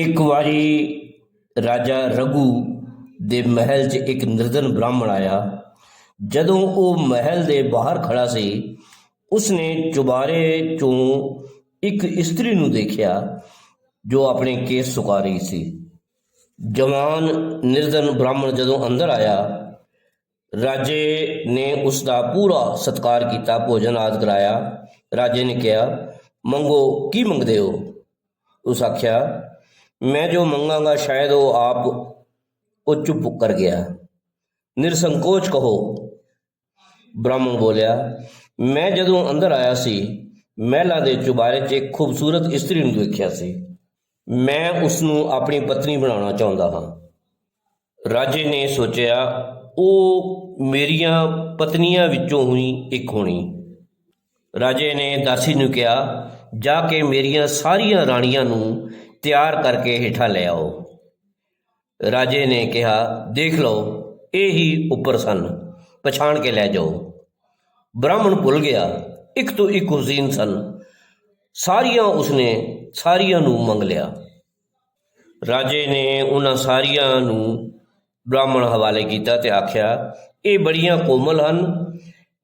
ਇੱਕ ਵਾਰੀ ਰਾਜਾ ਰਘੂ ਦੇ ਮਹਿਲ 'ਚ ਇੱਕ ਨਿਰਧਨ ਬ੍ਰਾਹਮਣ ਆਇਆ। ਜਦੋਂ ਉਹ ਮਹਿਲ ਦੇ ਬਾਹਰ ਖੜਾ ਸੀ, ਉਸਨੇ ਚੁਬਾਰੇ ਚੋਂ ਇੱਕ ਇਸਤਰੀ ਨੂੰ ਦੇਖਿਆ, ਜੋ ਆਪਣੇ ਕੇਸ ਸੁਕਾ ਰਹੀ ਸੀ। ਜਵਾਨ ਨਿਰਧਨ ਬ੍ਰਾਹਮਣ ਜਦੋਂ ਅੰਦਰ ਆਇਆ, ਰਾਜੇ ਨੇ ਉਸ ਦਾ ਪੂਰਾ ਸਤਿਕਾਰ ਕੀਤਾ, ਭੋਜਨ ਆਦਿ ਕਰਾਇਆ। ਰਾਜੇ ਨੇ ਕਿਹਾ, ਮੰਗੋ, ਕੀ ਮੰਗਦੇ ਹੋ? ਉਸ ਆਖਿਆ ਮੈਂ ਜੋ ਮੰਗਾਂਗਾ ਸ਼ਾਇਦ ਉਹ ਆਪ ਉਹ ਚੁੱਪ ਕਰ ਗਿਆ। ਨਿਰਸੰਕੋਚ ਕਹੋ। ਬ੍ਰਾਹਮਣ ਬੋਲਿਆ, ਮੈਂ ਜਦੋਂ ਅੰਦਰ ਆਇਆ ਸੀ, ਮਹਿਲਾ ਦੇ ਚੁਬਾਰੇ 'ਚ ਇੱਕ ਖੂਬਸੂਰਤ ਇਸਤਰੀ ਨੂੰ ਦੇਖਿਆ ਸੀ। ਮੈਂ ਉਸ ਨੂੰ ਆਪਣੀ ਪਤਨੀ ਬਣਾਉਣਾ ਚਾਹੁੰਦਾ ਹਾਂ। ਰਾਜੇ ਨੇ ਸੋਚਿਆ, ਉਹ ਮੇਰੀਆਂ ਪਤਨੀਆਂ ਵਿੱਚੋਂ ਹੀ ਇੱਕ ਹੋਣੀ। ਰਾਜੇ ਨੇ ਦਾਸੀ ਨੂੰ ਕਿਹਾ, ਜਾ ਕੇ ਮੇਰੀਆਂ ਸਾਰੀਆਂ ਰਾਣੀਆਂ ਨੂੰ ਤਿਆਰ ਕਰਕੇ ਹੇਠਾਂ ਲੈ ਆਓ। ਰਾਜੇ ਨੇ ਕਿਹਾ, ਦੇਖ ਲਓ, ਇਹ ਹੀ ਉੱਪਰ ਸਨ। ਪਛਾਣ ਕੇ ਲੈ ਜਾਓ। ਬ੍ਰਾਹਮਣ ਭੁੱਲ ਗਿਆ, ਇੱਕ ਤੋਂ ਇੱਕ ਹੁਸੈਨ ਸਨ। ਸਾਰੀਆਂ ਉਸਨੇ ਸਾਰੀਆਂ ਨੂੰ ਮੰਗ ਲਿਆ। ਰਾਜੇ ਨੇ ਉਹਨਾਂ ਸਾਰੀਆਂ ਨੂੰ ਬ੍ਰਾਹਮਣ ਹਵਾਲੇ ਕੀਤਾ ਤੇ ਆਖਿਆ, ਇਹ ਬੜੀਆਂ ਕੋਮਲ ਹਨ,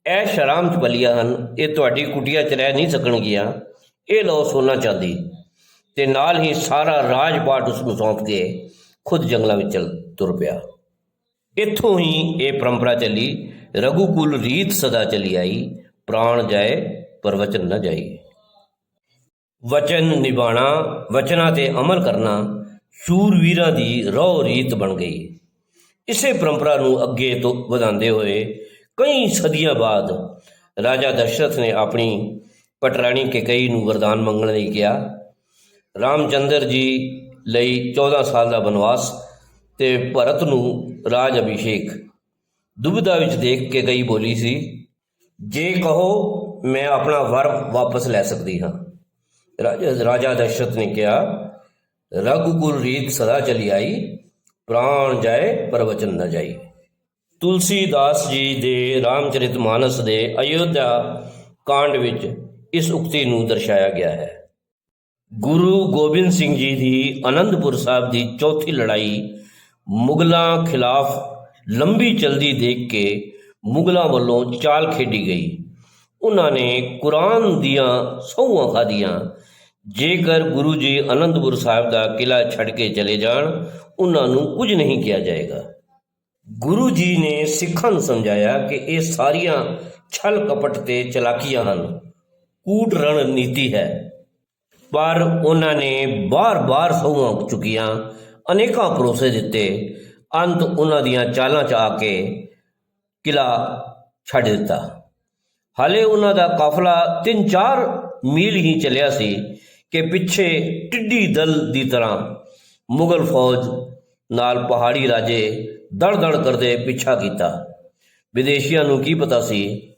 ਇਹ ਸ਼ਰਾਮ ਚ ਬਲੀਆਂ ਹਨ, ਇਹ ਤੁਹਾਡੀ ਕੁਟੀਆ ਚ ਰਹਿ ਨਹੀਂ ਸਕਣਗੀਆਂ। ਇਹ ਲਓ ਸੋਨਾ ਚਾਂਦੀ। ਤੇ ਨਾਲ ਹੀ ਸਾਰਾ ਰਾਜਪਾਟ ਉਸ ਨੂੰ ਸੌਂਪ ਕੇ ਖੁਦ ਜੰਗਲਾਂ ਵਿੱਚ ਚਲ ਤੁਰ ਪਿਆ। ਇੱਥੋਂ ਹੀ ਇਹ ਪਰੰਪਰਾ ਚੱਲੀ, ਰਘੂਕੁਲ ਰੀਤ ਸਦਾ ਚਲੀ ਆਈ, ਪ੍ਰਾਣ ਜਾਏ ਪਰ ਵਚਨ ਨਾ ਜਾਈ। ਵਚਨ ਨਿਭਾਣਾ, ਵਚਨਾਂ ਤੇ ਅਮਲ ਕਰਨਾ ਸ਼ੂਰਵੀਰਾਂ ਦੀ ਰੋਹ ਰੀਤ ਬਣ ਗਈ। ਇਸੇ ਪਰੰਪਰਾ ਨੂੰ ਅੱਗੇ ਤੋਂ ਵਧਾਉਂਦੇ ਹੋਏ ਕਈ ਸਦੀਆਂ ਬਾਅਦ ਰਾਜਾ ਦਸ਼ਰਥ ਨੇ ਆਪਣੀ ਪਟਰਾਣੀ ਕੇਕਈ ਨੂੰ ਵਰਦਾਨ ਮੰਗਣ ਲਈ ਕਿਹਾ ਰਾਮਚੰਦਰ ਜੀ ਲਈ 14 ਸਾਲ ਦਾ ਬਨਵਾਸ ਤੇ ਭਰਤ ਨੂੰ ਰਾਜ ਅਭਿਸ਼ੇਕ। ਦੁਬਿਧਾ ਵਿੱਚ ਦੇਖ ਕੇ ਗਈ ਬੋਲੀ ਸੀ, ਜੇ ਕਹੋ, ਮੈਂ ਆਪਣਾ ਵਰ ਵਾਪਸ ਲੈ ਸਕਦੀ ਹਾਂ। ਰਾਜਾ ਰਾਜਾ ਦਸ਼ਰਥ ਨੇ ਕਿਹਾ ਰਘੁਕੁਲ ਰੀਤ ਸਦਾ ਚਲੀ ਆਈ, ਪ੍ਰਾਣ ਜਾਏ ਪਰ ਵਚਨ ਨਾ ਜਾਈ। ਤੁਲਸੀਦਾਸ ਜੀ ਦੇ ਰਾਮਚਰਿਤ ਮਾਨਸ ਦੇ ਅਯੋਧਿਆ ਕਾਂਡ ਵਿੱਚ ਇਸ ਉਕਤੀ ਨੂੰ ਦਰਸਾਇਆ ਗਿਆ ਹੈ। ਗੁਰੂ ਗੋਬਿੰਦ ਸਿੰਘ ਜੀ ਦੀ ਅਨੰਦਪੁਰ ਸਾਹਿਬ ਦੀ ਚੌਥੀ ਲੜਾਈ ਮੁਗਲਾਂ ਖਿਲਾਫ ਲੰਬੀ ਚਲਦੀ ਦੇਖ ਕੇ ਮੁਗਲਾਂ ਵੱਲੋਂ ਚਾਲ ਖੇਡੀ ਗਈ। ਉਹਨਾਂ ਨੇ ਕੁਰਾਨ ਦੀਆਂ ਸੌਹਾਂ ਖਾਦੀਆਂ ਜੇਕਰ ਗੁਰੂ ਜੀ ਅਨੰਦਪੁਰ ਸਾਹਿਬ ਦਾ ਕਿਲਾ ਛੱਡ ਕੇ ਚਲੇ ਜਾਣ, ਉਹਨਾਂ ਨੂੰ ਕੁਝ ਨਹੀਂ ਕਿਹਾ ਜਾਏਗਾ। ਗੁਰੂ ਜੀ ਨੇ ਸਿੱਖਾਂ ਨੂੰ ਸਮਝਾਇਆ ਕਿ ਇਹ ਸਾਰੀਆਂ ਛਲ ਕਪਟ ਤੇ ਚਲਾਕੀਆਂ ਹਨ। ਕੂਟ ਰਣਨੀਤੀ ਹੈ। ਪਰ ਉਹਨਾਂ ਨੇ ਬਾਰ-ਬਾਰ ਸਹੁੰ ਚੁੱਕੀਆਂ, ਅਨੇਕਾਂ ਭਰੋਸੇ ਦਿੱਤੇ। ਅੰਤ ਉਹਨਾਂ ਦੀਆਂ ਚਾਲਾਂ ਚ ਆ ਕੇ ਕਿਲਾ ਛੱਡ ਦਿੱਤਾ। ਹਾਲੇ ਉਹਨਾਂ ਦਾ ਕਾਫਲਾ 3-4 ਮੀਲ ਹੀ ਚੱਲਿਆ ਸੀ ਕਿ ਪਿੱਛੇ ਟਿੱਡੀ ਦਲ ਦੀ ਤਰ੍ਹਾਂ ਮੁਗਲ ਫੌਜ ਨਾਲ ਪਹਾੜੀ ਰਾਜੇ ਦੜ-ਦੜ ਕਰਦੇ ਪਿੱਛਾ ਕੀਤਾ। ਵਿਦੇਸ਼ੀਆਂ ਨੂੰ ਕੀ ਪਤਾ ਸੀ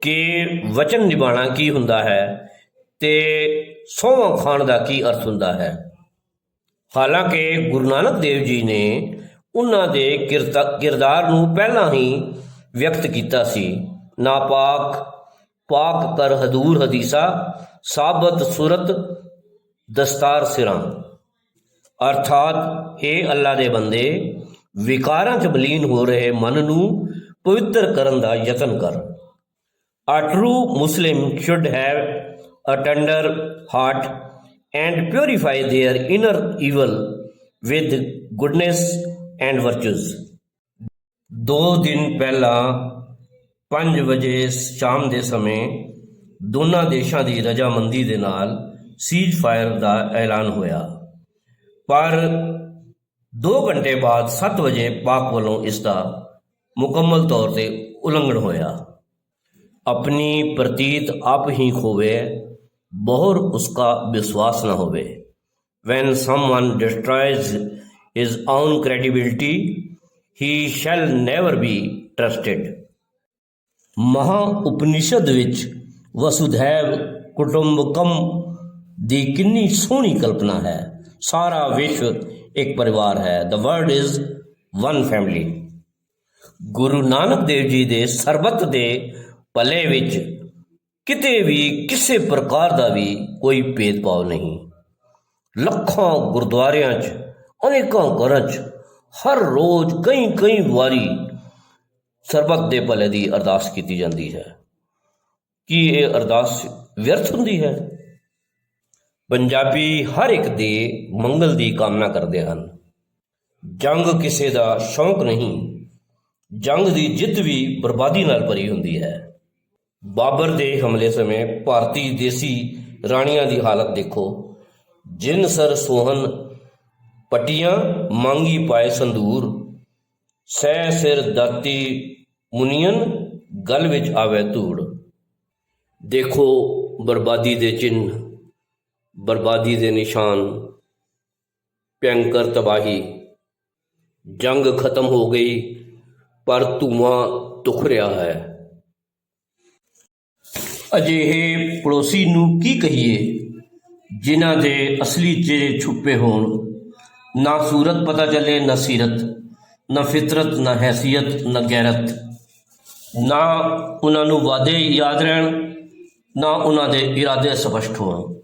ਕਿ ਵਚਨ ਨਿਭਾਣਾ ਕੀ ਹੁੰਦਾ ਹੈ ਤੇ ਸੋਹਾਂ ਖਾਣ ਦਾ ਕੀ ਅਰਥ ਹੁੰਦਾ ਹੈ? ਹਾਲਾਂਕਿ ਗੁਰੂ ਨਾਨਕ ਦੇਵ ਜੀ ਨੇ ਉਹਨਾਂ ਦੇ ਕਿਰਤਾ- ਕਿਰਦਾਰ ਨੂੰ ਪਹਿਲਾਂ ਹੀ ਵਿਅਕਤ ਕੀਤਾ ਸੀ। ਨਾਪਾਕ, ਪਾਕ ਕਰ ਹਦੂਰ ਹਦੀਸਾ, ਸਾਬਤ ਸੁਰਤ, ਦਸਤਾਰ ਸਿਰਾਂ। ਅਰਥਾਤ हे ਅੱਲਾ ਦੇ ਬੰਦੇ, ਵਿਕਾਰਾਂ 'ਚ ਬਲੀਨ ਹੋ ਰਹੇ ਮਨ ਨੂੰ ਪਵਿੱਤਰ ਕਰਨ ਦਾ ਯਤਨ ਕਰ। A true Muslim should have a tender heart, and purify their inner evil with goodness and virtues. ਦੋ ਦਿਨ ਪਹਿਲਾਂ 5 ਵਜੇ ਸ਼ਾਮ ਦੇ ਸਮੇਂ ਦੋਨਾਂ ਦੇਸ਼ਾਂ ਦੀ ਰਜਾਮੰਦੀ ਦੇ ਨਾਲ ਸੀਜ਼ਫਾਇਰ ਦਾ ਐਲਾਨ ਹੋਇਆ ਪਰ 2 ਘੰਟੇ ਬਾਅਦ 7 ਵਜੇ ਪਾਕ ਵੱਲੋਂ ਇਸ ਦਾ ਮੁਕੰਮਲ ਤੌਰ ਤੇ ਉਲੰਘਣ ਹੋਇਆ ਆਪਣੀ ਪ੍ਰਤੀਤ ਆਪ ਹੀ ਖੋਵੇ बहुर उसका विश्वास न होवे when someone destroys his own credibility he shall never be trusted Maha Upanishad ਵਿੱਚ ਵਸੁਧੈਵ ਕੁਟੁੰਬਕਮ ਦੀ ਕਿੰਨੀ ਸੋਹਣੀ ਕਲਪਨਾ ਹੈ ਸਾਰਾ ਵਿਸ਼ਵ ਇੱਕ ਪਰਿਵਾਰ ਹੈ the world is one family ਗੁਰੂ ਨਾਨਕ ਦੇਵ ਜੀ ਦੇ ਸਰਬੱਤ ਦੇ ਭਲੇ ਵਿੱਚ ਕਿਤੇ ਵੀ, ਕਿਸੇ ਪ੍ਰਕਾਰ ਦਾ ਵੀ ਕੋਈ ਭੇਦਭਾਵ ਨਹੀਂ। ਲੱਖਾਂ ਗੁਰਦੁਆਰਿਆਂ 'ਚ, ਅਨੇਕਾਂ ਘਰਾਂ 'ਚ, ਹਰ ਰੋਜ਼ ਕਈ ਕਈ ਵਾਰੀ ਸਰਬੱਤ ਦੇ ਭਲੇ ਦੀ ਅਰਦਾਸ ਕੀਤੀ ਜਾਂਦੀ ਹੈ। ਕੀ ਇਹ ਅਰਦਾਸ ਵਿਅਰਥ ਹੁੰਦੀ ਹੈ? ਪੰਜਾਬੀ ਹਰ ਇੱਕ ਦੇ ਮੰਗਲ ਦੀ ਕਾਮਨਾ ਕਰਦੇ ਹਨ। ਜੰਗ ਕਿਸੇ ਦਾ ਸ਼ੌਂਕ ਨਹੀਂ, ਜੰਗ ਦੀ ਜਿੱਤ ਵੀ ਬਰਬਾਦੀ ਨਾਲ ਭਰੀ ਹੁੰਦੀ ਹੈ। ਬਾਬਰ ਦੇ ਹਮਲੇ ਸਮੇਂ ਭਾਰਤੀ ਦੇਸੀ ਰਾਣੀਆਂ ਦੀ ਹਾਲਤ ਦੇਖੋ। ਜਿਨ ਸਰ ਸੋਹਨ ਪਟੀਆਂ ਮੰਗੀ ਪਾਏ ਸੰਦੂਰ ਸਹਿ ਸਿਰ ਦਾਤੀ ਮੁਨੀਅਨ, ਗਲ ਵਿੱਚ ਆਵੇ ਧੂੜ। ਦੇਖੋ ਬਰਬਾਦੀ ਦੇ ਚਿੰਨ ਬਰਬਾਦੀ ਦੇ ਨਿਸ਼ਾਨ, ਭਿਅੰਕਰ ਤਬਾਹੀ। ਜੰਗ ਖਤਮ ਹੋ ਗਈ, ਪਰ ਧੂਆਂ ਤੁਖ ਰਿਹਾ ਹੈ। ਅਜਿਹੇ ਪੜੋਸੀ ਨੂੰ ਕੀ ਕਹੀਏ, ਜਿਨ੍ਹਾਂ ਦੇ ਅਸਲੀ ਚਿਹਰੇ ਛੁਪੇ ਹੋਣ? ਨਾ ਸੂਰਤ ਪਤਾ ਚੱਲੇ, ਨਾ ਸੀਰਤ, ਨਾ ਫਿਤਰਤ, ਨਾ ਹੈਸੀਅਤ, ਨਾ ਗੈਰਤ। ਨਾ ਉਹਨਾਂ ਨੂੰ ਵਾਅਦੇ ਯਾਦ ਰਹਿਣ, ਨਾ ਉਹਨਾਂ ਦੇ ਇਰਾਦੇ ਸਪਸ਼ਟ ਹੋਣ।